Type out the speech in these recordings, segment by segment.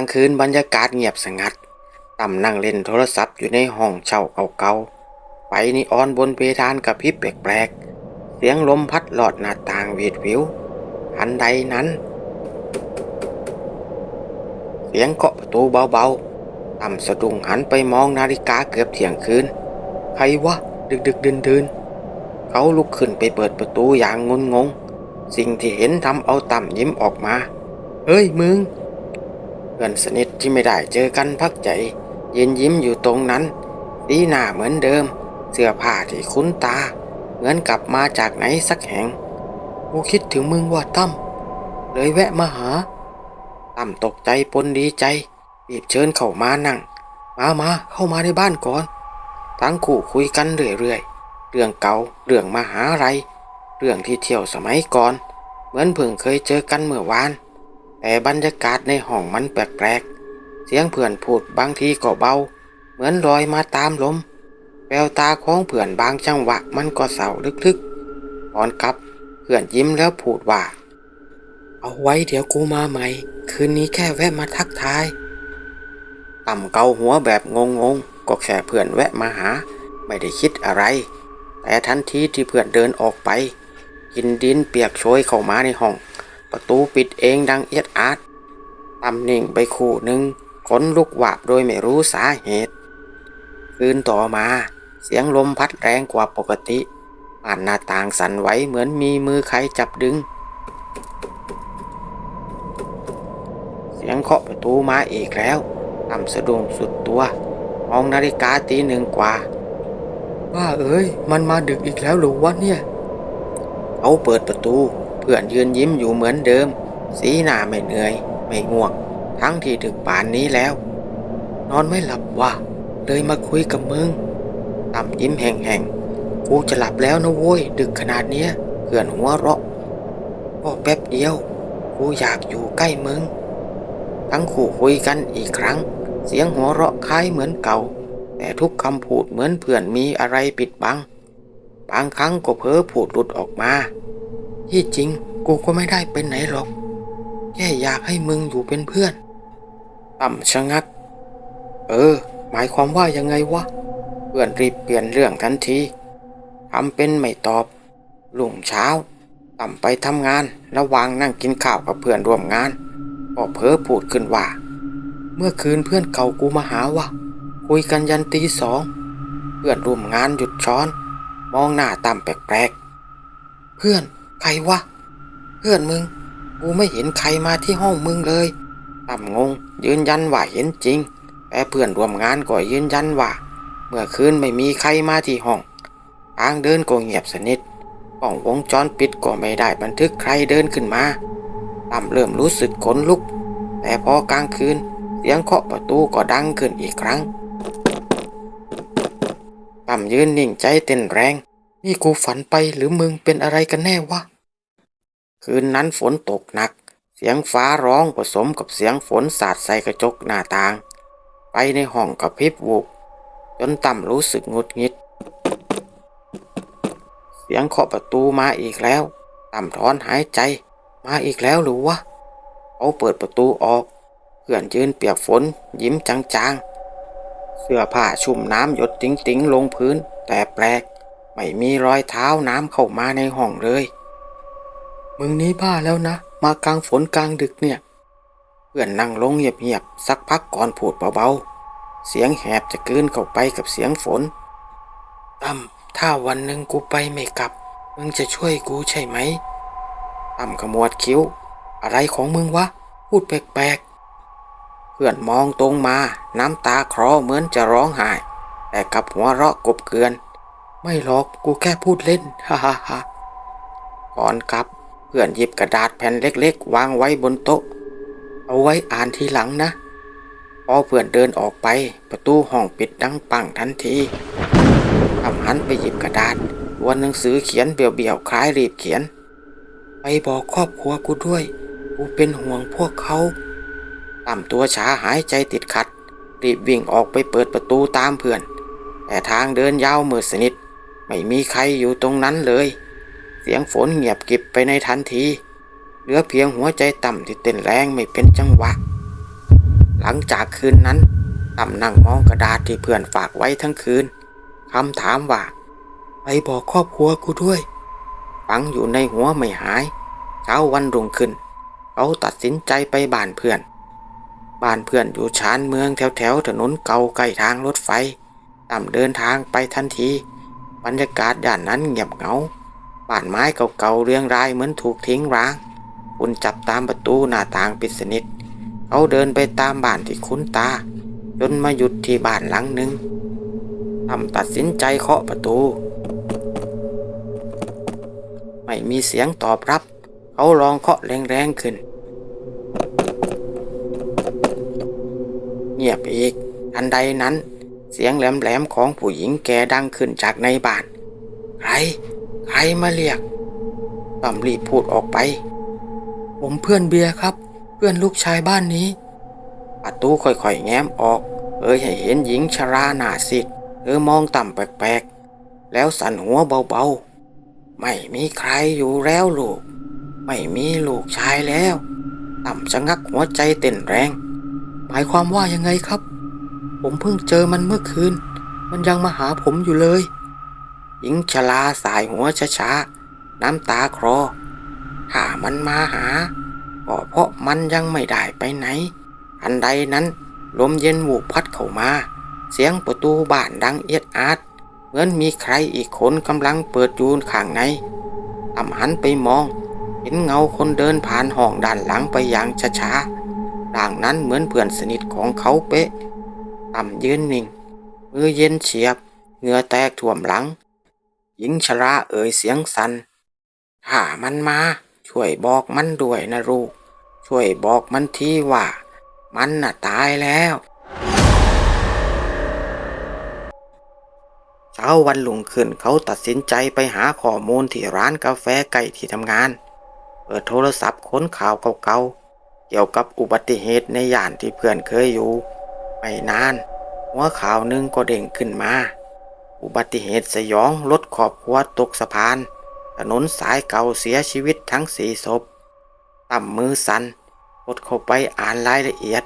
างคืนบรรยากาศเงียบสงัดต่ำนั่งเล่นโทรศัพท์อยู่ในห้องเช่าเก่าๆไฟนีออนบนเพดานกับพริบแปลกๆ เสียงลมพัดหลอดหน้าต่างวีดวิวทันใดนั้น เสียงเคาะประตูเบาๆต่ำสะดุ้งหันไปมองนาฬิกาเกือบเที่ยงคืน ใครวะ ดึกดึกๆดื่นดื่นๆ เขาลุกขึ้นไปเปิดประตูอย่างงุนงง สิ่งที่เห็นทำเอาต่ำยิ้มออกมา เฮ้ยมึง พื่อนสนิทที่ไม่ได้เจอกันพักใจเยืนยิ้มอยู่ตรงนั้นสีหน้าเหมือนเดิม เสื้อผ้าที่คุ้นตา เหมือนกลับมาจากไหนสักแห่งกูคิดถึงมึงว่าตั้มเลยแวะมาหาตั้มตกใจปนดีใจรีบเชิญเข้ามานั่ง มามาเข้ามาในบ้านก่อน ทั้งคู่คุยกันเรื่อยๆเรื่องเก่าเรื่องมหาลัยเรื่องที่เที่ยวสมัยก่อน เหมือนเพิ่งเคยเจอกันเมื่อวาน แต่บรรยากาศในห้องมันแปลกๆ เสียงเพื่อนพูดบางทีก็เบา เหมือนลอยมาตามลม แววตาของเพื่อนบางจังหวะมันก็เศร้าลึกๆก่อนกลับเพื่อนยิ้มแล้วพูดว่า เอาไว้เดี๋ยวกูมาใหม่ คืนนี้แค่แวะมาทักทาย ต่ำเกาหัวแบบงงๆ ก็แค่เพื่อนแวะมาหา ไม่ได้คิดอะไร แต่ทันทีที่เพื่อนเดินออกไป กินดินเปียกโชยเข้ามาในห้อง ประตูปิดเองดังเอียดอาร์ตต่ำนิ่งไปคู่หนึ่งขนลุกหวาบโดยไม่รู้สาเหตุ คืนต่อมาเสียงลมพัดแรงกว่าปกติผ่านหน้าต่างสั่นไหวเหมือนมีมือใครจับดึง เสียงเคาะประตูมาอีกแล้วตำสะดุ้งสุดตัวมองนาฬิกาตีหนึ่งกว่าว่าเอ้ย มันมาดึกอีกแล้วหรือวะเนี่ยเขาเปิดประตู เพื่อนยืนยิ้มอยู่เหมือนเดิม สีหน้าไม่เหนื่อย ไม่ง่วง ทั้งที่ถึงป่านนี้แล้ว นอนไม่หลับว่ะเลยมาคุยกับมึงต่ำยิ้มแห่งๆกูจะหลับแล้วนะโว้ย ดึกขนาดเนี้ยเพื่อนหัวเราะก็แป๊บเดียว กูอยากอยู่ใกล้มึง ทั้งคู่คุยกันอีกครั้ง เสียงหัวเราะคล้ายเหมือนเก่า แต่ทุกคำพูดเหมือนเพื่อนมีอะไรปิดบัง บางครั้งก็เพ้อพูดหลุดออกมา ที่จริงกูก็ไม่ได้เป็นไหนหรอก แค่อยากให้มึงอยู่เป็นเพื่อน ต่ำชะงัก เออ หมายความว่ายังไงวะ เพื่อนรีบเปลี่ยนเรื่องทันทีทำเป็นไม่ตอบลุ่งเช้า ต่ำไปทำงานระหว่างนั่งกินข้าวกับเพื่อนร่วมงานก็เพ้อพูดขึ้นว่า เมื่อคืนเพื่อนเก่ากูมาหาวะคุยกันยันตีสองเพื่อนร่วมงานหยุดช้อน มองหน้าต่ำแปลกๆ เพื่อน ใครวะ เพื่อนมึง กูไม่เห็นใครมาที่ห้องมึงเลยต่ำงง ยืนยันว่าเห็นจริง แต่เพื่อนร่วมงานก็ยืนยันว่า เมื่อคืนไม่มีใครมาที่ห้องทางเดินก็เงียบสนิทกล้องวงจรปิดก็ไม่ได้บันทึกใครเดินขึ้นมาต่ำเริ่มรู้สึกขนลุก แต่พอกลางคืน เสียงเคาะประตูก็ดังขึ้นอีกครั้งต่ำยืนนิ่งใจเต้นแรง นี่กูฝันไปหรือมึงเป็นอะไรกันแน่วะ คืนนั้นฝนตกหนัก เสียงฟ้าร้องผสมกับเสียงฝนสาดใส่กระจกหน้าต่าง ไปในห้องกับพริบวูบจนต่ำรู้สึกงุดงิด เสียงเคาะประตูมาอีกแล้ว ต่ำถอนหายใจ มาอีกแล้วหรือวะเขาเปิดประตูออก เพื่อนยืนเปียกฝนยิ้มจางๆ เสื้อผ้าชุ่มน้ำหยดติ๋งๆลงพื้นแต่แปลก ไม่มีรอยเท้าน้ำเข้ามาในห้องเลย มึงนี้บ้าแล้วนะ มากลางฝนกลางดึกเนี่ย เพื่อนนั่งลงเงียบๆสักพักก่อนพูดเบาๆ เสียงแหบจะกลืนเข้าไปกับเสียงฝนตั้มถ้าวันหนึ่งกูไปไม่กลับ มึงจะช่วยกูใช่ไหมตั้มขมวดคิ้ว อะไรของมึงวะ พูดแปลกๆ เพื่อนมองตรงมา น้ำตาคลอเหมือนจะร้องไห้ แต่กับหัวเราะกบเกลือน ไม่หรอกกูแค่พูดเล่น ฮ่าฮ่าฮ่าก่อนกลับ เพื่อนหยิบกระดาษแผ่นเล็กๆ วางไว้บนโต๊ะ เอาไว้อ่านทีหลังนะ พอเพื่อนเดินออกไป ประตูห้องปิดดังปังทันทีทำหันไปหยิบกระดาษตัวหนังสือเขียนเบี่ยวๆคล้ายรีบเขียน ไปบอกครอบครัวกูด้วย กูเป็นห่วงพวกเขาต่ำตัวช้าหายใจติดขัด รีบวิ่งออกไปเปิดประตูตามเพื่อน แต่ทางเดินยาวมืดสนิท ไม่มีใครอยู่ตรงนั้นเลย เสียงฝนเงียบกิบไปในทันที เหลือเพียงหัวใจต่ำที่เต้นแรงไม่เป็นจังหวะ หลังจากคืนนั้นต่ำนั่งมองกระดาษที่เพื่อนฝากไว้ทั้งคืนคำถามว่าไปบอกครอบครัวกูด้วยฟังอยู่ในหัวไม่หาย เช้าวันรุ่งขึ้น เขาตัดสินใจไปบ้านเพื่อน บ้านเพื่อนอยู่ชานเมืองแถวแถวถนนเก่าใกล้ทางรถไฟต่ำเดินทางไปทันที บรรยากาศย่านนั้นเงียบเหงาบ้านไม้เก่าๆเรียงรายเหมือนถูกทิ้งร้างคุณจับตามประตูหน้าต่างปิดสนิทเขาเดินไปตามบ้านที่คุ้นตา จนมาหยุดที่บ้านหลังหนึ่งทำตัดสินใจเคาะประตู ไม่มีเสียงตอบรับ เขาลองเคาะแรงๆขึ้น เงียบอีก ทันใดนั้น เสียงแหลมๆของผู้หญิงแก่ดังขึ้นจากในบ้าน ใคร ใครมาเรียกต้อมรีบพูดออกไป ผมเพื่อนเบียร์ครับ เพื่อนลูกชายบ้านนี้ประตูค่อยๆแง้มออกเอ่ยให้เห็นหญิงชราหน้าซีดเธอมองต่ำแปลกๆ แล้วสั่นหัวเบาๆ ไม่มีใครอยู่แล้วลูก ไม่มีลูกชายแล้ว ต่ำชะงักหัวใจเต้นแรง หมายความว่ายังไงครับ ผมเพิ่งเจอมันเมื่อคืน มันยังมาหาผมอยู่เลย หญิงชราสายหัวช้าๆ น้ำตาคลอถ้ามันมาหาก็เพราะมันยังไม่ได้ไปไหน อันใดนั้นลมเย็นวูบพัดเข้ามา เสียงประตูบ้านดังเอียดอาดเหมือนมีใครอีกคนกำลังเปิดยูนข้างในตำหันไปมอง เห็นเงาคนเดินผ่านห้องด้านหลังไปอย่างช้าๆด่างนั้นเหมือนเพื่อนสนิทของเขาเป๊ะ ต่ำยืนนิ่ง มือเย็นเฉียบ เหงื่อแตกท่วมหลัง หญิงชราเอ่ยเสียงสัน่นถ้ามันมา ช่วยบอกมันด้วยนะลูก ช่วยบอกมันทีว่า มันน่ะตายแล้วเช้าวันลุงขึ้นเขาตัดสินใจไปหาข้อมูลที่ร้านกาแฟใกล้ที่ทำงาน เปิดโทรศัพท์ค้นข่าวเก่าๆ เกี่ยวกับอุบัติเหตุในย่านที่เพื่อนเคยอยู่ ไม่นาน หัวข่าวหนึ่งก็เด้งขึ้นมา อุบัติเหตุสยองรถขอบครัวตกสะพาน ถนนสายเก่าเสียชีวิตทั้งสี่ศพต่ำมือสันกดเข้าไปอ่านรายละเอียด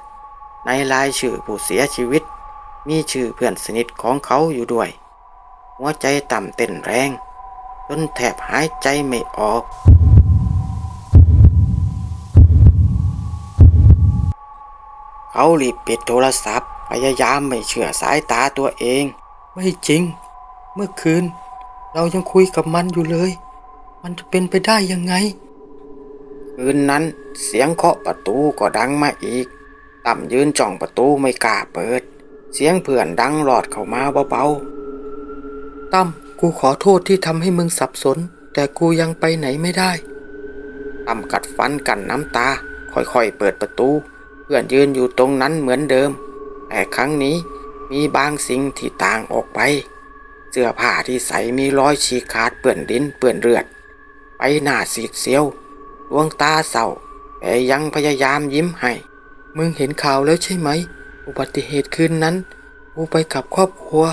ในรายชื่อผู้เสียชีวิต มีชื่อเพื่อนสนิทของเขาอยู่ด้วย หัวใจต่ำเต้นแรงจนแทบหายใจไม่ออก เขารีบปิดโทรศัพท์ พยายามไม่เชื่อสายตาตัวเอง ไม่จริง เมื่อคืน เรายังคุยกับมันอยู่เลย มันจะเป็นไปได้ยังไง คืนนั้นเสียงเคาะประตูก็ดังมาอีก ต่ำยืนจ้องประตูไม่กล้าเปิด เสียงเพื่อนดังหลอดเข้ามาเบาๆตั้มกูขอโทษที่ทำให้มึงสับสน แต่กูยังไปไหนไม่ได้ตั้มกัดฟันกันน้ำตา ค่อยๆเปิดประตู เพื่อนยืนอยู่ตรงนั้นเหมือนเดิม แต่ครั้งนี้มีบางสิ่งที่ต่างออกไป เสื้อผ้าที่ใส่มีรอยฉีกขาดเปื้อนดินเปื้อนเลือด ไปหน้าสีดเซียว ดวงตาเศร้าแต่ยังพยายามยิ้มให้ มึงเห็นข่าวแล้วใช่ไหม อุบัติเหตุคืนนั้นกูไปกับครอบครัว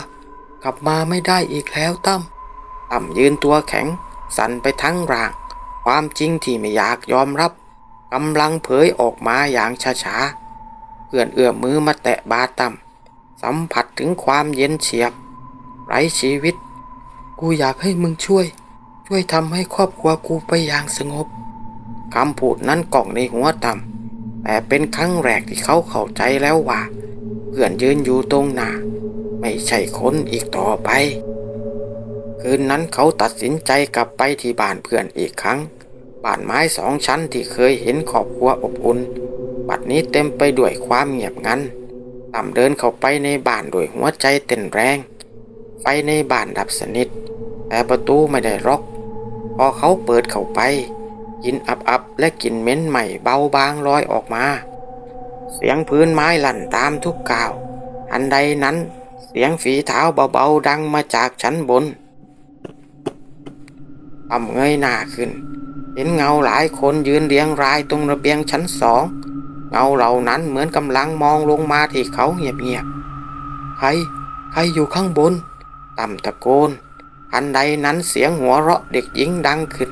กลับมาไม่ได้อีกแล้วตั้มตั้มยืนตัวแข็ง สั่นไปทั้งร่าง ความจริงที่ไม่อยากยอมรับ กำลังเผยออกมาอย่างช้าๆเพื่อนเอื้อมมือมาแตะบาตั้มสัมผัสถึงความเย็นเฉียบ ไร้ชีวิต กูอยากให้มึงช่วย ช่วยทำให้ครอบครัวกูไปอย่างสงบคำพูดนั้นกล่องในหัวต่ำแต่เป็นครั้งแรกที่เขาเข้าใจแล้วว่า เพื่อนยืนอยู่ตรงหน้า ไม่ใช่คนอีกต่อไป คืนนั้นเขาตัดสินใจกลับไปที่บ้านเพื่อนอีกครั้ง บ้านไม้สองชั้นที่เคยเห็นครอบครัวอบอุ่นบัดนี้เต็มไปด้วยความเงียบงันต่ำเดินเข้าไปในบ้านด้วยหัวใจเต้นแรง ไฟในบ้านดับสนิท แต่ประตูไม่ได้ล็อก พอเขาเปิดเข้าไปกินอับๆและกลิ่นเหม็นใหม่เบาบางลอยออกมา เสียงพื้นไม้ลั่นตามทุกก้าว อันใดนั้นเสียงฝีเท้าเบาๆดังมาจากชั้นบนต่ำเงยหน้าขึ้น เห็นเงาหลายคนยืนเรียงรายตรงระเบียงชั้นสอง เงาเหล่านั้นเหมือนกำลังมองลงมาที่เขาเงียบๆ ใคร ใครอยู่ข้างบน ต่ำตะโกน อันใดนั้นเสียงหัวเราะเด็กหญิงดังขึ้น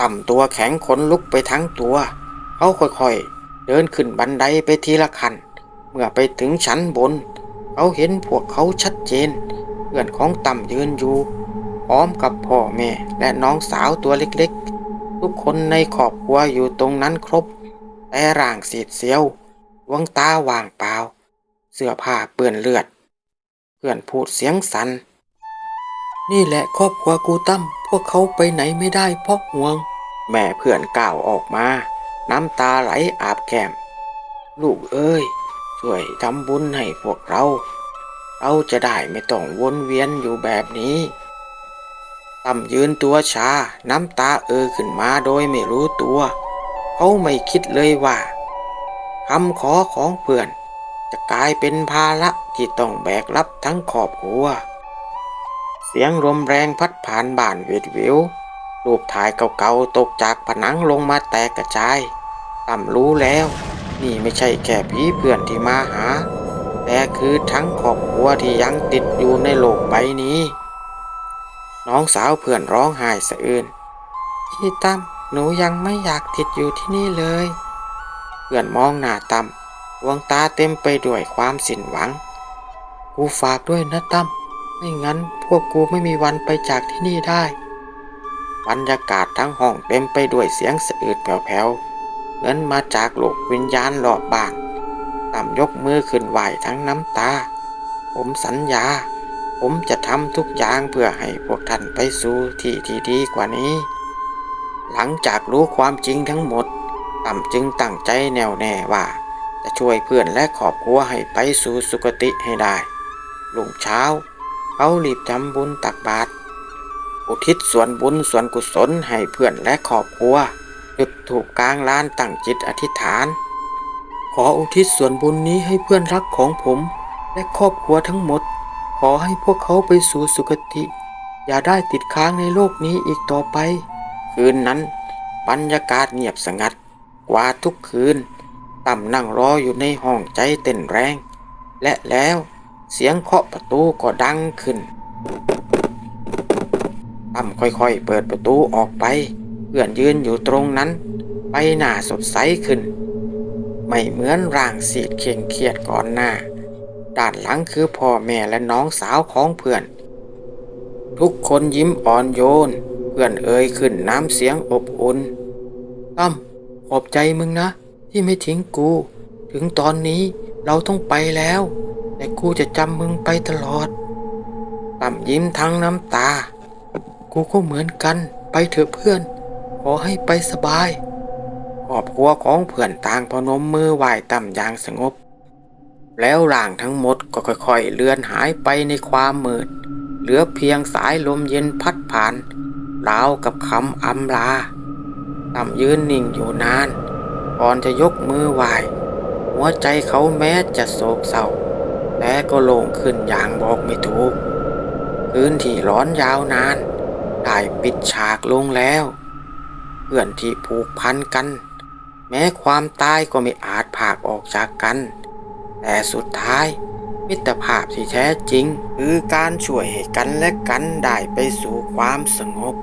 ต่ำตัวแข็งขนลุกไปทั้งตัว เขาค่อยๆ เดินขึ้นบันไดไปทีละขั้น เมื่อไปถึงชั้นบน เขาเห็นพวกเขาชัดเจนเพื่อนของต่ำยืนอยู่ พร้อมกับพ่อแม่และน้องสาวตัวเล็กๆ ทุกคนในครอบครัวอยู่ตรงนั้นครบ แต่ร่างสีดเสียวดวงตาว่างเปล่า เสื้อผ้าเปื้อนเลือด เพื่อนพูดเสียงสัน่นนี่แหละครอบครัวกูตั้มพวกเขาไปไหนไม่ได้เพราะห่วง แม่เพื่อนกล่าวออกมา น้ำตาไหลอาบแก้ม ลูกเอ้ย ช่วยทำบุญให้พวกเรา เราจะได้ไม่ต้องวนเวียนอยู่แบบนี้ ตั้มยืนตัวชา น้ำตาเออขึ้นมาโดยไม่รู้ตัว เขาไม่คิดเลยว่าคำขอของเพื่อน จะกลายเป็นภาระที่ต้องแบกรับทั้งครอบครัว เสียงลมแรงพัดผ่านบ้านเวดวิวรูปถ่ายเก่าๆตกจากผนังลงมาแตกกระจายต่ำรู้แล้ว นี่ไม่ใช่แค่ผีเพื่อนที่มาหา แต่คือทั้งครอบครัวที่ยังติดอยู่ในโลกใบนี้ น้องสาวเพื่อนร้องไห้สะอื้นพี่ตั้มหนูยังไม่อยากติดอยู่ที่นี่เลย เพื่อนมองหน้าตั้มดวงตาเต็มไปด้วยความสิ้นหวัง กูฝากด้วยนะตั้มไม่งั้นพวกกูไม่มีวันไปจากที่นี่ได้ บรรยากาศทั้งห้องเต็มไปด้วยเสียงสะอืดแผ่วๆเหมือนมาจากโลกวิญญาณหลอบบ้านต่ำยกมือขึ้นไหวทั้งน้ำตา ผมสัญญา ผมจะทำทุกอย่างเพื่อให้พวกท่านไปสู่ที่ที่ดีกว่านี้ หลังจากรู้ความจริงทั้งหมดต่ำจึงตั้งใจแน่วแน่ว่า จะช่วยเพื่อนและครอบครัวให้ไปสู่สุคติให้ได้ลุงเช้าเขารีบทำบุญตักบาตรอุทิศส่วนบุญส่วนกุศลให้เพื่อนและครอบครัวจุดถูกกลางลานตั้งจิตอธิษฐาน ขออุทิศส่วนบุญนี้ให้เพื่อนรักของผม และครอบครัวทั้งหมด อให้พวกเขาไปสู่สุคติ อย่าได้ติดค้างในโลกนี้อีกต่อไป คืนนั้น บรรยากาศเงียบสงัด กว่าทุกคืน ต่ำนั่งรออยู่ในห้องใจเต้นแรง และแล้วเสียงเคาะประตูก็ดังขึ้นต่ำค่อยๆ เปิดประตูออกไป เพื่อนยืนอยู่ตรงนั้นไปหน้าสดใสขึ้น ไม่เหมือนร่างสีดเขียงเครียดก่อนหน้า ด้านหลังคือพ่อแม่และน้องสาวของเพื่อน ทุกคนยิ้มอ่อนโยน เพื่อนเอ่ยขึ้นน้ำเสียงอบอุ่นตั้มขอบใจมึงนะ ที่ไม่ทิ้งกู ถึงตอนนี้เราต้องไปแล้ว แต่กูจะจำมึงไปตลอดต่ำยิ้มทั้งน้ำตา กูก็เหมือนกัน ไปเถอะเพื่อน ขอให้ไปสบายครอบครัวของเพื่อนต่างพนมมือไหว้ต่ำอย่างสงบ แล้วร่างทั้งหมดก็ค่อยๆเลือนหายไปในความมืด เหลือเพียงสายลมเย็นพัดผ่านราวกับคำอำลาต่ำยืนนิ่งอยู่นาน ก่อนจะยกมือไหวหัวใจเขาแม้จะโศกเศร้าแต่ก็โล่งขึ้นอย่างบอกไม่ถูก คืนที่ร้อนยาวนาน ได้ปิดฉากลงแล้ว เพื่อนที่ผูกพันกัน แม้ความตายก็ไม่อาจผากออกจากกัน แต่สุดท้าย มิตรภาพที่แท้จริง คือการช่วยให้กันและกันได้ไปสู่ความสงบ